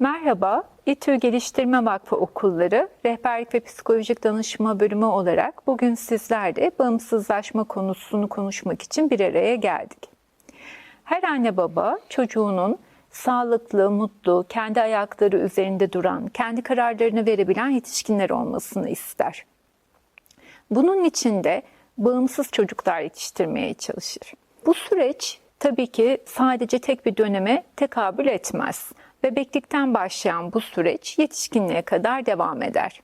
Merhaba, İTÜ Geliştirme Vakfı Okulları Rehberlik ve Psikolojik Danışma Bölümü olarak bugün sizlerle bağımsızlaşma konusunu konuşmak için bir araya geldik. Her anne baba çocuğunun sağlıklı, mutlu, kendi ayakları üzerinde duran, kendi kararlarını verebilen yetişkinler olmasını ister. Bunun için de bağımsız çocuklar yetiştirmeye çalışır. Bu süreç tabii ki sadece tek bir döneme tekabül etmez. Bebeklikten başlayan bu süreç yetişkinliğe kadar devam eder.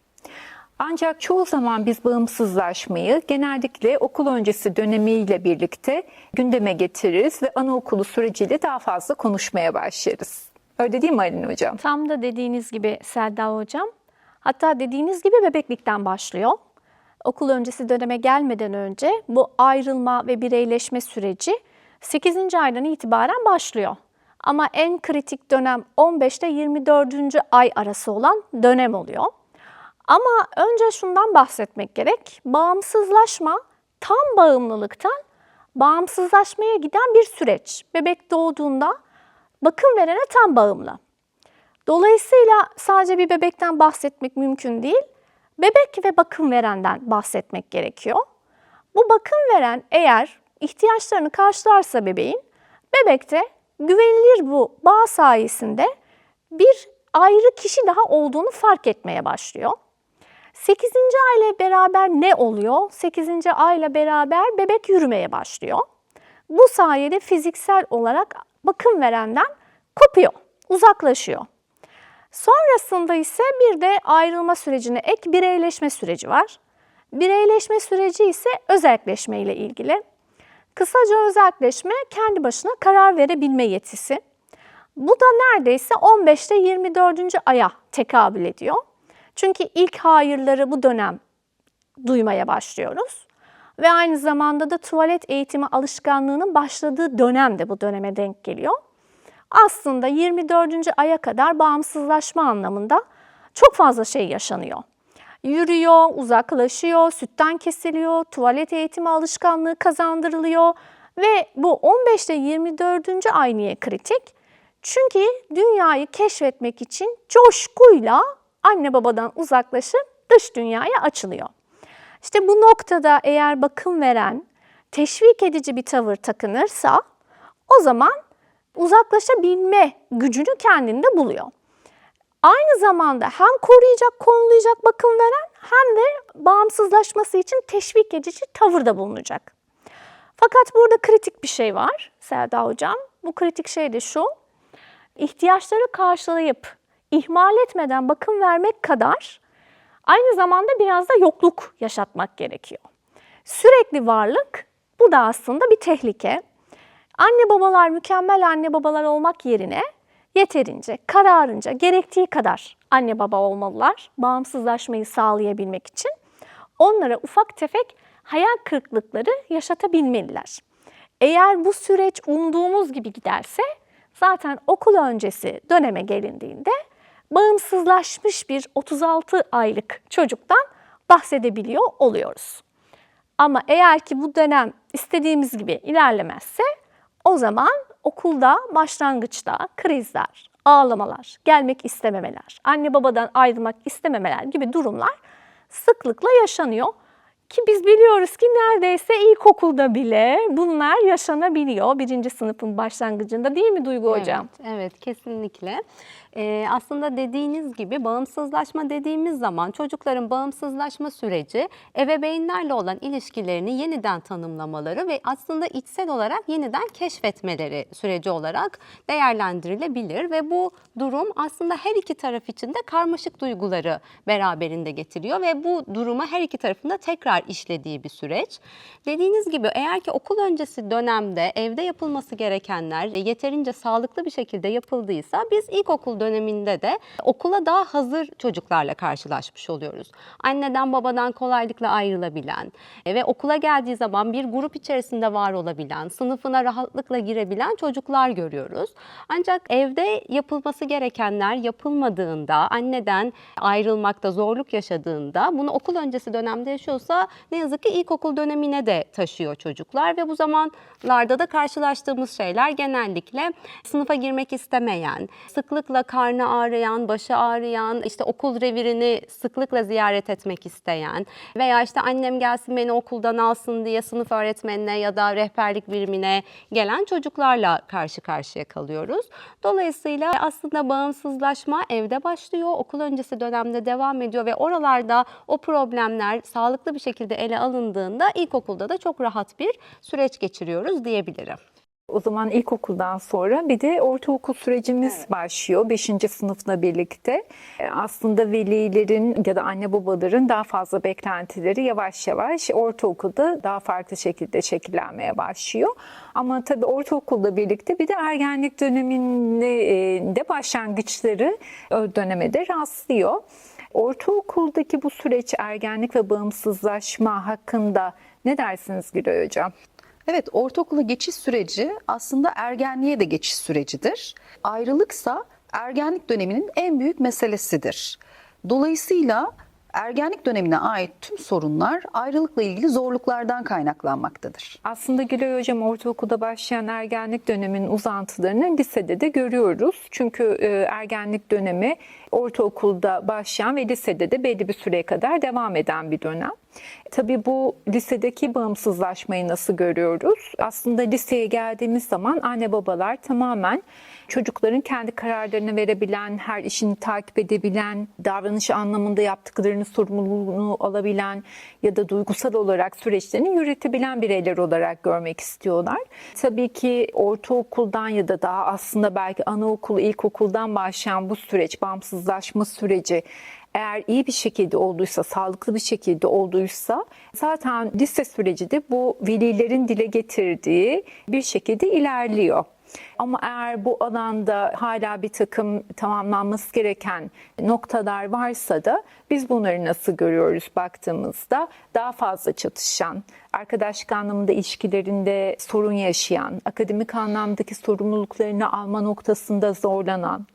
Ancak çoğu zaman biz bağımsızlaşmayı genellikle okul öncesi dönemiyle birlikte gündeme getiririz ve anaokulu süreciyle daha fazla konuşmaya başlarız. Öyle değil mi Aylin Hocam? Tam da dediğiniz gibi Selda Hocam. Hatta dediğiniz gibi bebeklikten başlıyor. Okul öncesi döneme gelmeden önce bu ayrılma ve bireyleşme süreci 8. aydan itibaren başlıyor. Ama en kritik dönem 15 ile 24. ay arası olan dönem oluyor. Ama önce şundan bahsetmek gerek. Bağımsızlaşma tam bağımlılıktan bağımsızlaşmaya giden bir süreç. Bebek doğduğunda bakım verene tam bağımlı. Dolayısıyla sadece bir bebekten bahsetmek mümkün değil. Bebek ve bakım verenden bahsetmek gerekiyor. Bu bakım veren eğer ihtiyaçlarını karşılarsa bebeğin, bebekte güvenilir bu bağ sayesinde bir ayrı kişi daha olduğunu fark etmeye başlıyor. 8. ayla beraber ne oluyor? 8. ayla beraber bebek yürümeye başlıyor. Bu sayede fiziksel olarak bakım verenden kopuyor, uzaklaşıyor. Sonrasında ise bir de ayrılma sürecine ek bireyleşme süreci var. Bireyleşme süreci ise özelleşme ile ilgili. Kısaca özelleşme kendi başına karar verebilme yetisi. Bu da neredeyse 15 ile 24. aya tekabül ediyor. Çünkü ilk hayırları bu dönem duymaya başlıyoruz. Ve aynı zamanda da tuvalet eğitimi alışkanlığının başladığı dönem de bu döneme denk geliyor. Aslında 24. aya kadar bağımsızlaşma anlamında çok fazla şey yaşanıyor. Yürüyor, uzaklaşıyor, sütten kesiliyor, tuvalet eğitimi alışkanlığı kazandırılıyor ve bu 15 ile 24. ay niye kritik? Çünkü dünyayı keşfetmek için coşkuyla anne babadan uzaklaşıp dış dünyaya açılıyor. İşte bu noktada eğer bakım veren teşvik edici bir tavır takınırsa o zaman uzaklaşabilme gücünü kendinde buluyor. Aynı zamanda hem koruyacak, kollayacak bakım veren hem de bağımsızlaşması için teşvik edici tavırda bulunacak. Fakat burada kritik bir şey var Selda Hocam. Bu kritik şey de şu, ihtiyaçları karşılayıp ihmal etmeden bakım vermek kadar aynı zamanda biraz da yokluk yaşatmak gerekiyor. Sürekli varlık bu da aslında bir tehlike. Anne babalar mükemmel anne babalar olmak yerine yeterince, kararınca, gerektiği kadar anne baba olmalılar bağımsızlaşmayı sağlayabilmek için. Onlara ufak tefek hayal kırıklıkları yaşatabilmeliler. Eğer bu süreç umduğumuz gibi giderse zaten okul öncesi döneme gelindiğinde bağımsızlaşmış bir 36 aylık çocuktan bahsedebiliyor oluyoruz. Ama eğer ki bu dönem istediğimiz gibi ilerlemezse o zaman okulda başlangıçta krizler, ağlamalar, gelmek istememeler, anne babadan ayrılmak istememeler gibi durumlar sıklıkla yaşanıyor. Ki biz biliyoruz ki neredeyse ilkokulda bile bunlar yaşanabiliyor. Birinci sınıfın başlangıcında değil mi Duygu Hocam? Evet, evet kesinlikle. Ee, aslında dediğiniz gibi bağımsızlaşma dediğimiz zaman çocukların bağımsızlaşma süreci ebeveynlerle olan ilişkilerini yeniden tanımlamaları ve aslında içsel olarak yeniden keşfetmeleri süreci olarak değerlendirilebilir ve bu durum aslında her iki taraf için de karmaşık duyguları beraberinde getiriyor ve bu duruma her iki tarafında tekrar işlediği bir süreç. Dediğiniz gibi eğer ki okul öncesi dönemde evde yapılması gerekenler yeterince sağlıklı bir şekilde yapıldıysa biz ilkokul döneminde de okula daha hazır çocuklarla karşılaşmış oluyoruz. Anneden babadan kolaylıkla ayrılabilen ve okula geldiği zaman bir grup içerisinde var olabilen, sınıfına rahatlıkla girebilen çocuklar görüyoruz. Ancak evde yapılması gerekenler yapılmadığında, anneden ayrılmakta zorluk yaşadığında bunu okul öncesi dönemde yaşıyorsa ne yazık ki ilkokul dönemine de taşıyor çocuklar ve bu zamanlarda da karşılaştığımız şeyler genellikle sınıfa girmek istemeyen, sıklıkla karnı ağrıyan, başı ağrıyan, işte okul revirini sıklıkla ziyaret etmek isteyen veya işte annem gelsin beni okuldan alsın diye sınıf öğretmenine ya da rehberlik birimine gelen çocuklarla karşı karşıya kalıyoruz. Dolayısıyla aslında bağımsızlaşma evde başlıyor, okul öncesi dönemde devam ediyor ve oralarda o problemler sağlıklı bir şekilde ele alındığında ilkokulda da çok rahat bir süreç geçiriyoruz diyebilirim. O zaman ilkokuldan sonra bir de ortaokul sürecimiz başlıyor 5. sınıfla birlikte. E, Aslında velilerin ya da anne babaların daha fazla beklentileri yavaş yavaş ortaokulda daha farklı şekilde şekillenmeye başlıyor. Ama tabii ortaokulla birlikte bir de ergenlik döneminde başlangıçları o döneme de rastlıyor. Ortaokuldaki bu süreç ergenlik ve bağımsızlaşma hakkında ne dersiniz Gülay Hocam? Evet, ortaokula geçiş süreci aslında ergenliğe de geçiş sürecidir. Ayrılıksa ergenlik döneminin en büyük meselesidir. Dolayısıyla ergenlik dönemine ait tüm sorunlar ayrılıkla ilgili zorluklardan kaynaklanmaktadır. Aslında Gülay Hocam ortaokulda başlayan ergenlik döneminin uzantılarını lisede de görüyoruz. Çünkü e, ergenlik dönemi ortaokulda başlayan ve lisede de belli bir süreye kadar devam eden bir dönem. Tabii bu lisedeki bağımsızlaşmayı nasıl görüyoruz? Aslında liseye geldiğimiz zaman anne babalar tamamen çocukların kendi kararlarını verebilen, her işini takip edebilen, davranış anlamında yaptıklarını sorumluluğunu alabilen ya da duygusal olarak süreçlerini yönetebilen bireyler olarak görmek istiyorlar. Tabii ki ortaokuldan ya da daha aslında belki anaokul, ilkokuldan başlayan bu süreç, bağımsızlaşma süreci eğer iyi bir şekilde olduysa, sağlıklı bir şekilde olduysa zaten lise süreci de bu velilerin dile getirdiği bir şekilde ilerliyor. Ama eğer bu alanda hala bir takım tamamlanması gereken noktalar varsa da biz bunları nasıl görüyoruz baktığımızda daha fazla çatışan, arkadaşlık anlamında ilişkilerinde sorun yaşayan, akademik anlamdaki sorumluluklarını alma noktasında zorlanan,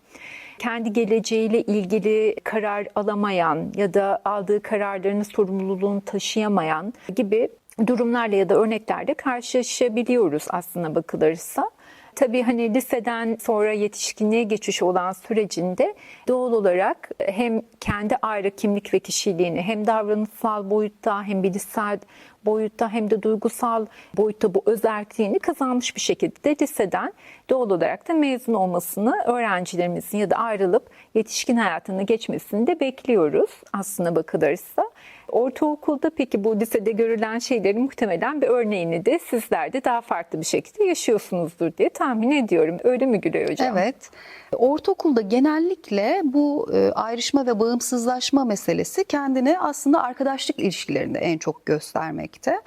kendi geleceğiyle ilgili karar alamayan ya da aldığı kararların sorumluluğunu taşıyamayan gibi durumlarla ya da örneklerle karşılaşabiliyoruz aslına bakılırsa. Tabii hani liseden sonra yetişkinliğe geçiş olan sürecinde doğal olarak hem kendi ayrı kimlik ve kişiliğini hem davranışsal boyutta hem bilişsel boyutta hem de duygusal boyutta bu özerkliğini kazanmış bir şekilde de liseden doğal olarak da mezun olmasını öğrencilerimizin ya da ayrılıp yetişkin hayatına geçmesini de bekliyoruz aslına bakılırsa. Ortaokulda peki bu lisede görülen şeylerin muhtemelen bir örneğini de sizler de daha farklı bir şekilde yaşıyorsunuzdur diye tahmin ediyorum. Öyle mi Gülay Hocam? Evet. Ortaokulda genellikle bu e, ayrışma ve bağımsızlaşma meselesi kendini aslında arkadaşlık ilişkilerinde en çok göstermekte.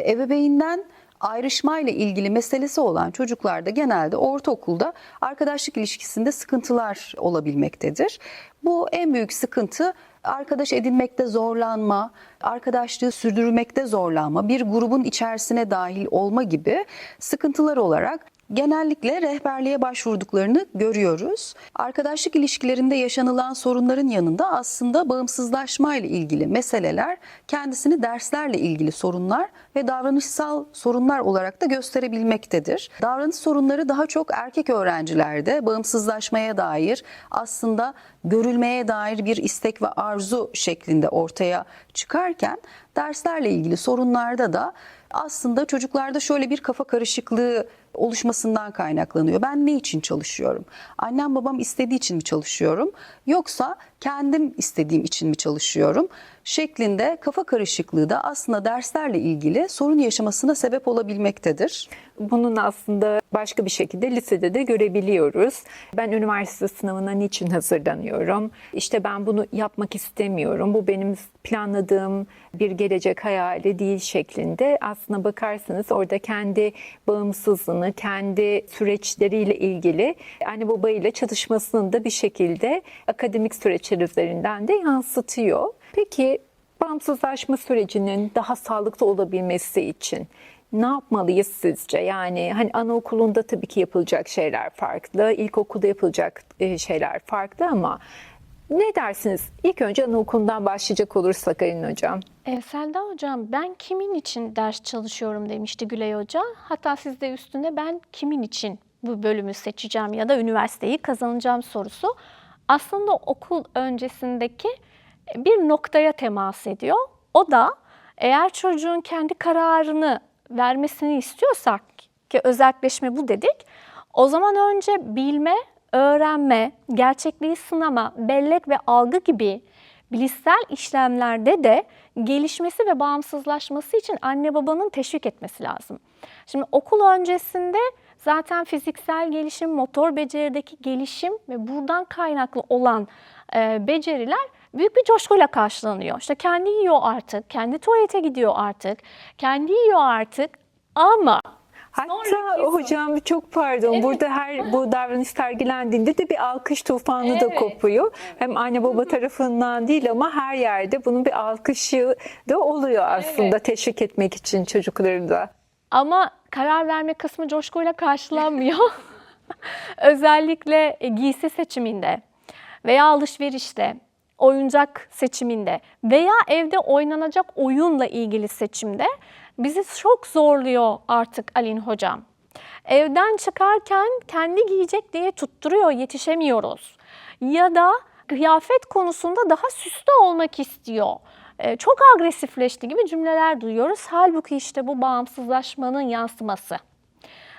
Ebeveynden ayrışmayla ilgili meselesi olan çocuklarda genelde ortaokulda arkadaşlık ilişkisinde sıkıntılar olabilmektedir. Bu en büyük sıkıntı arkadaş edinmekte zorlanma, arkadaşlığı sürdürmekte zorlanma, bir grubun içerisine dahil olma gibi sıkıntılar olarak genellikle rehberliğe başvurduklarını görüyoruz. Arkadaşlık ilişkilerinde yaşanılan sorunların yanında aslında bağımsızlaşma ile ilgili meseleler kendisini derslerle ilgili sorunlar ve davranışsal sorunlar olarak da gösterebilmektedir. Davranış sorunları daha çok erkek öğrencilerde bağımsızlaşmaya dair aslında görülmeye dair bir istek ve arzu şeklinde ortaya çıkarken derslerle ilgili sorunlarda da aslında çocuklarda şöyle bir kafa karışıklığı oluşmasından kaynaklanıyor. Ben ne için çalışıyorum? Annem babam istediği için mi çalışıyorum? Yoksa kendim istediğim için mi çalışıyorum? Şeklinde kafa karışıklığı da aslında derslerle ilgili sorun yaşamasına sebep olabilmektedir. Bunun aslında başka bir şekilde lisede de görebiliyoruz. Ben üniversite sınavına niçin hazırlanıyorum? İşte ben bunu yapmak istemiyorum. Bu benim planladığım bir gelecek hayali değil şeklinde. Aslına bakarsanız orada kendi bağımsızlığını, kendi süreçleriyle ilgili anne babayla çatışmasını da bir şekilde akademik süreçler üzerinden de yansıtıyor. Peki bağımsızlaşma sürecinin daha sağlıklı olabilmesi için ne yapmalıyız sizce? Yani hani anaokulunda tabii ki yapılacak şeyler farklı, ilkokulda yapılacak e, şeyler farklı ama ne dersiniz? İlk önce anaokulundan başlayacak olursak Aylin Hocam. E, Selda Hocam ben kimin için ders çalışıyorum demişti Gülay Hoca. Hatta siz de üstüne ben kimin için bu bölümü seçeceğim ya da üniversiteyi kazanacağım sorusu. aslında okul öncesindeki bir noktaya temas ediyor. O da eğer çocuğun kendi kararını vermesini istiyorsak ki özelleşme bu dedik. O zaman önce bilme, öğrenme, gerçekliği sınama, bellek ve algı gibi bilişsel işlemlerde de gelişmesi ve bağımsızlaşması için anne babanın teşvik etmesi lazım. Şimdi okul öncesinde zaten fiziksel gelişim, motor becerideki gelişim ve buradan kaynaklı olan e, beceriler büyük bir coşkuyla karşılanıyor. İşte kendi yiyor artık, kendi tuvalete gidiyor artık, kendi yiyor artık ama Hatta hocam çok pardon burada her bu davranış sergilendiğinde de bir alkış tufanı da Evet. kopuyor. Hem anne baba tarafından değil ama her yerde bunun bir alkışı da oluyor aslında teşvik etmek için çocukları da. Ama karar verme kısmı coşkuyla karşılanmıyor. Özellikle e, giysi seçiminde veya alışverişte, oyuncak seçiminde veya evde oynanacak oyunla ilgili seçimde bizi çok zorluyor artık Alin hocam. Evden çıkarken kendi giyecek diye tutturuyor, yetişemiyoruz. Ya da kıyafet konusunda daha süslü olmak istiyor. Ee, Çok agresifleşti gibi cümleler duyuyoruz. Halbuki işte bu bağımsızlaşmanın yansıması.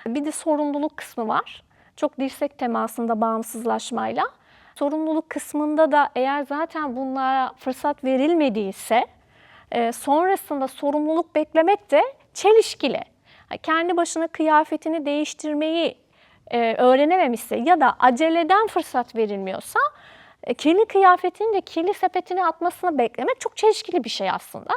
Bir de sorumluluk kısmı var. Çok dirsek temasında bağımsızlaşmayla. Sorumluluk kısmında da eğer zaten bunlara fırsat verilmediyse e, sonrasında sorumluluk beklemek de çelişkili. Kendi başına kıyafetini değiştirmeyi e, öğrenememişse ya da aceleden fırsat verilmiyorsa e, kirli kıyafetini de kirli sepetine atmasını beklemek çok çelişkili bir şey aslında.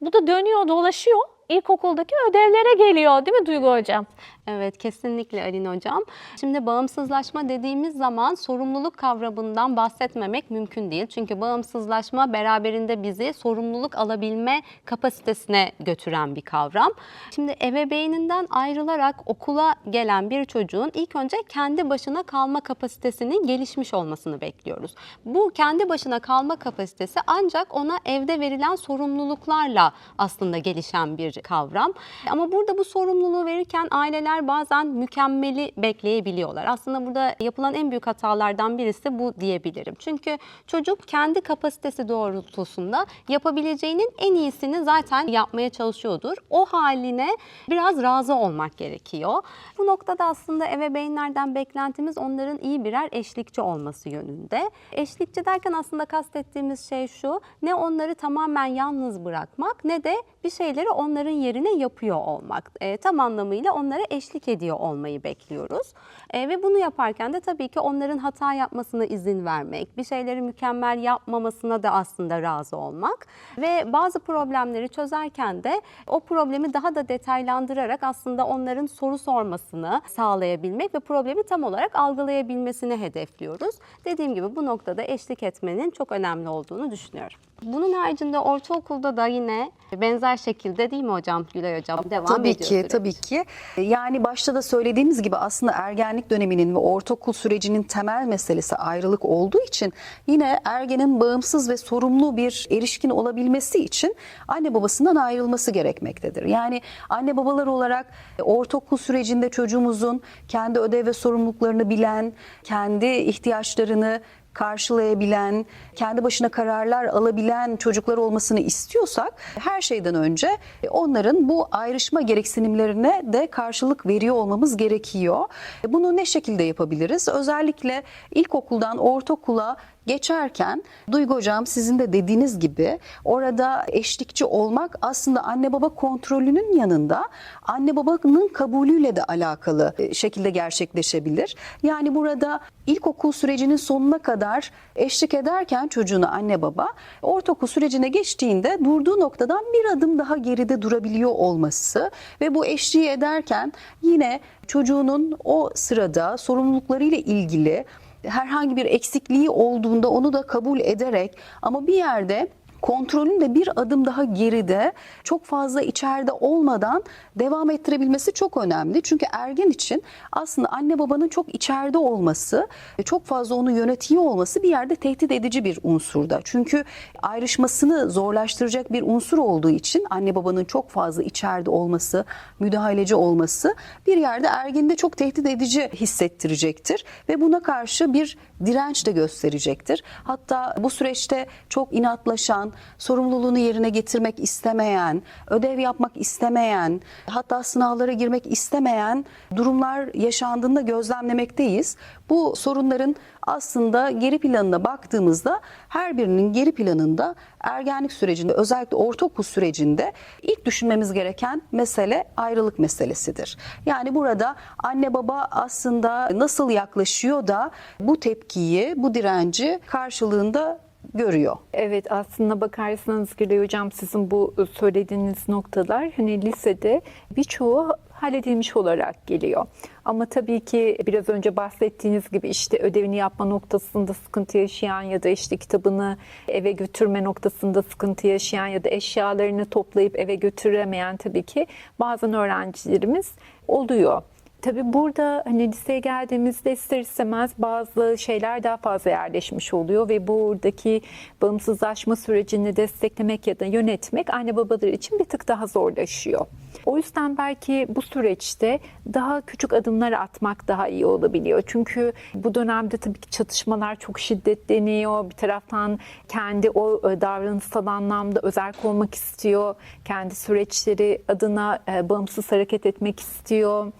Bu da dönüyor dolaşıyor ilkokuldaki ödevlere geliyor değil mi Duygu Hocam? Evet kesinlikle Alin Hocam. Şimdi bağımsızlaşma dediğimiz zaman sorumluluk kavramından bahsetmemek mümkün değil. Çünkü bağımsızlaşma beraberinde bizi sorumluluk alabilme kapasitesine götüren bir kavram. Şimdi ebeveyninden ayrılarak okula gelen bir çocuğun ilk önce kendi başına kalma kapasitesinin gelişmiş olmasını bekliyoruz. Bu kendi başına kalma kapasitesi ancak ona evde verilen sorumluluklarla aslında gelişen bir kavram. Ama burada bu sorumluluğu verirken aileler bazen mükemmeli bekleyebiliyorlar. Aslında burada yapılan en büyük hatalardan birisi bu diyebilirim. Çünkü çocuk kendi kapasitesi doğrultusunda yapabileceğinin en iyisini zaten yapmaya çalışıyordur. O haline biraz razı olmak gerekiyor. Bu noktada aslında ebeveynlerden beklentimiz onların iyi birer eşlikçi olması yönünde. Eşlikçi derken aslında kastettiğimiz şey şu, ne onları tamamen yalnız bırakmak ne de bir şeyleri onların yerine yapıyor olmak. E, tam anlamıyla onlara eşlik ediyor olmayı bekliyoruz. E, ve bunu yaparken de tabii ki onların hata yapmasına izin vermek, bir şeyleri mükemmel yapmamasına da aslında razı olmak ve bazı problemleri çözerken de o problemi daha da detaylandırarak aslında onların soru sormasını sağlayabilmek ve problemi tam olarak algılayabilmesini hedefliyoruz. Dediğim gibi bu noktada eşlik etmenin çok önemli olduğunu düşünüyorum. Bunun haricinde ortaokulda da yine benzer şekilde değil mi hocam Gülay hocam devam Tabii ediyor ki, süreç. tabii ki. Yani başta da söylediğimiz gibi aslında ergenlik döneminin ve ortaokul sürecinin temel meselesi ayrılık olduğu için yine ergenin bağımsız ve sorumlu bir erişkin olabilmesi için anne babasından ayrılması gerekmektedir. Yani anne babalar olarak ortaokul sürecinde çocuğumuzun kendi ödev ve sorumluluklarını bilen, kendi ihtiyaçlarını karşılayabilen, kendi başına kararlar alabilen çocuklar olmasını istiyorsak her şeyden önce onların bu ayrışma gereksinimlerine de karşılık veriyor olmamız gerekiyor. Bunu ne şekilde yapabiliriz? Özellikle ilkokuldan ortaokula geçerken Duygu Hocam sizin de dediğiniz gibi orada eşlikçi olmak aslında anne baba kontrolünün yanında anne babanın kabulüyle de alakalı e, şekilde gerçekleşebilir. Yani burada ilkokul sürecinin sonuna kadar eşlik ederken çocuğuna anne baba ortaokul sürecine geçtiğinde durduğu noktadan bir adım daha geride durabiliyor olması ve bu eşliği ederken yine çocuğunun o sırada sorumluluklarıyla ilgili herhangi bir eksikliği olduğunda onu da kabul ederek ama bir yerde kontrolün de bir adım daha geride, çok fazla içeride olmadan devam ettirebilmesi çok önemli. Çünkü ergen için aslında anne babanın çok içeride olması, çok fazla onu yönetiyor olması bir yerde tehdit edici bir unsurda. Çünkü ayrışmasını zorlaştıracak bir unsur olduğu için anne babanın çok fazla içeride olması, müdahaleci olması bir yerde ergende çok tehdit edici hissettirecektir ve buna karşı bir direnç de gösterecektir. Hatta bu süreçte çok inatlaşan, sorumluluğunu yerine getirmek istemeyen, ödev yapmak istemeyen, hatta sınavlara girmek istemeyen durumlar yaşandığında gözlemlemekteyiz. Bu sorunların aslında geri planına baktığımızda her birinin geri planında ergenlik sürecinde özellikle ortaokul sürecinde ilk düşünmemiz gereken mesele ayrılık meselesidir. Yani burada anne baba aslında nasıl yaklaşıyor da bu tepkiyi, bu direnci karşılığında görüyor. Evet aslında bakarsanız Gülay Hocam sizin bu söylediğiniz noktalar hani lisede birçoğu halledilmiş olarak geliyor. Ama tabii ki biraz önce bahsettiğiniz gibi işte ödevini yapma noktasında sıkıntı yaşayan ya da işte kitabını eve götürme noktasında sıkıntı yaşayan ya da eşyalarını toplayıp eve götüremeyen tabii ki bazen öğrencilerimiz oluyor. Tabii burada hani liseye geldiğimizde ister istemez bazı şeyler daha fazla yerleşmiş oluyor ve buradaki bağımsızlaşma sürecini desteklemek ya da yönetmek anne babalar için bir tık daha zorlaşıyor. O yüzden belki bu süreçte daha küçük adımlar atmak daha iyi olabiliyor. Çünkü bu dönemde tabii ki çatışmalar çok şiddetleniyor. Bir taraftan kendi o e, davranışsal anlamda özerk olmak istiyor. Kendi süreçleri adına e, bağımsız hareket etmek istiyor.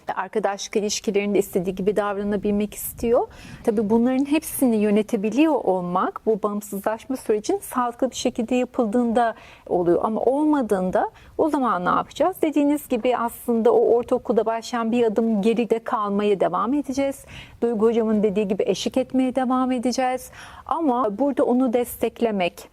Arkadaşlık ilişkilerinde istediği gibi davranabilmek istiyor. Tabii bunların hepsini yönetebiliyor olmak bu bağımsızlaşma sürecin sağlıklı bir şekilde yapıldığında oluyor. Ama olmadığında o zaman ne yapacağız? Dediğiniz gibi aslında o ortaokulda başlayan bir adım geride kalmaya devam edeceğiz. Duygu hocamın dediği gibi eşlik etmeye devam edeceğiz. Ama burada onu desteklemek,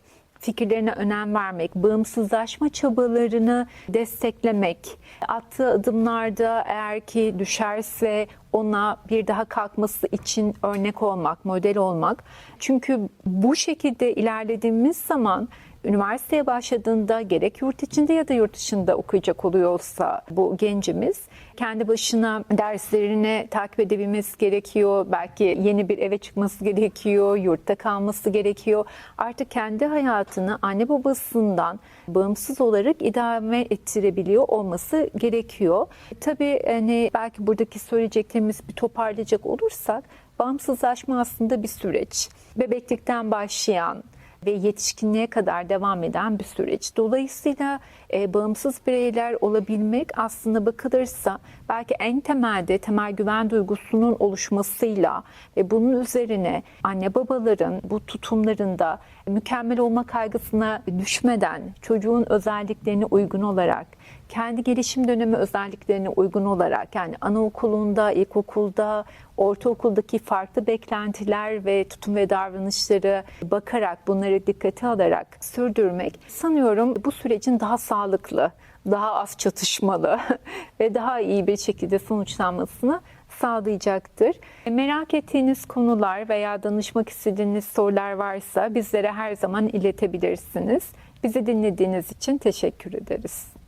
fikirlerine önem vermek, bağımsızlaşma çabalarını desteklemek, attığı adımlarda eğer ki düşerse ona bir daha kalkması için örnek olmak, model olmak. Çünkü bu şekilde ilerlediğimiz zaman üniversiteye başladığında gerek yurt içinde ya da yurt dışında okuyacak oluyorsa bu gencimiz kendi başına derslerini takip edebilmesi gerekiyor. Belki yeni bir eve çıkması gerekiyor, yurtta kalması gerekiyor. Artık kendi hayatını anne babasından bağımsız olarak idame ettirebiliyor olması gerekiyor. Tabii hani belki buradaki söyleyeceklerimiz bir toparlayacak olursak bağımsızlaşma aslında bir süreç. Bebeklikten başlayan ve yetişkinliğe kadar devam eden bir süreç. Dolayısıyla e, bağımsız bireyler olabilmek aslında bakılırsa belki en temelde temel güven duygusunun oluşmasıyla ve bunun üzerine anne babaların bu tutumlarında mükemmel olma kaygısına düşmeden çocuğun özelliklerine uygun olarak kendi gelişim dönemi özelliklerine uygun olarak yani anaokulunda, ilkokulda, ortaokuldaki farklı beklentiler ve tutum ve davranışları bakarak bunları dikkate alarak sürdürmek sanıyorum bu sürecin daha sağlıklı, daha az çatışmalı ve daha iyi bir şekilde sonuçlanmasını sağlayacaktır. Merak ettiğiniz konular veya danışmak istediğiniz sorular varsa bizlere her zaman iletebilirsiniz. Bizi dinlediğiniz için teşekkür ederiz.